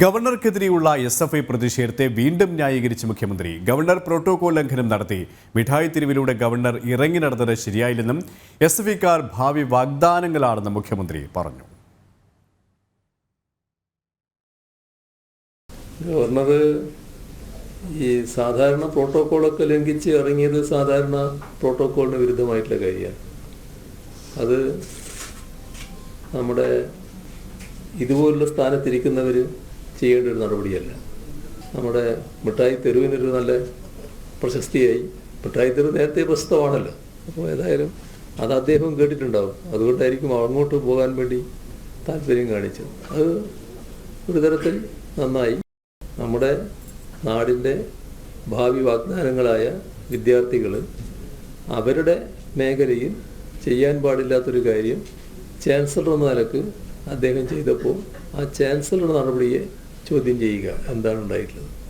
ഗവർണർക്കെതിരെയുള്ള S F I പ്രതിഷേധത്തെ വീണ്ടും ന്യായീകരിച്ച് മുഖ്യമന്ത്രി ഗവർണർ പ്രോട്ടോകോൾ ലംഘനം നടത്തി. മിഠായി തെരുവിലൂടെ ഗവർണർ ഇറങ്ങി നടന്നത് ശരിയായില്ലെന്നും എസ് എഫ് ഐക്കാർ ഭാവി വാഗ്ദാനങ്ങളാണെന്നും മുഖ്യമന്ത്രി പറഞ്ഞു. ഗവർണർ ഈ സാധാരണ പ്രോട്ടോകോളൊക്കെ ലംഘിച്ച് ഇറങ്ങിയത് സാധാരണ പ്രോട്ടോകോളിന് വിരുദ്ധമായിട്ടുള്ള കാര്യമാണ്. അത് നമ്മുടെ ഇതുപോലുള്ള സ്ഥാനത്തിരിക്കുന്നവർ ചെയ്യേണ്ട ഒരു നടപടിയല്ല. നമ്മുടെ മിഠായി തെരുവിനൊരു നല്ല പ്രശസ്തിയായി. മിഠായി തെരുവ് നേരത്തെ പ്രശസ്തമാണല്ലോ. അപ്പോൾ ഏതായാലും അത് അദ്ദേഹം കേട്ടിട്ടുണ്ടാവും. അതുകൊണ്ടായിരിക്കും അങ്ങോട്ട് പോകാൻ വേണ്ടി താല്പര്യം കാണിച്ചത്. അത് ഒരു തരത്തിൽ നന്നായി നമ്മുടെ നാടിന്റെ ഭാവി വാഗ്ദാനങ്ങളായ വിദ്യാർത്ഥികൾ അവരുടെ മേഖലയിൽ ചെയ്യാൻ പാടില്ലാത്തൊരു കാര്യം ചാൻസലർ എന്ന നിലയ്ക്ക് അദ്ദേഹം ചെയ്തപ്പോൾ ആ ചാൻസലറുടെ നടപടിയെ ചോദ്യം ചെയ്യുക. എന്താണ് ഉണ്ടായിട്ടുള്ളത്?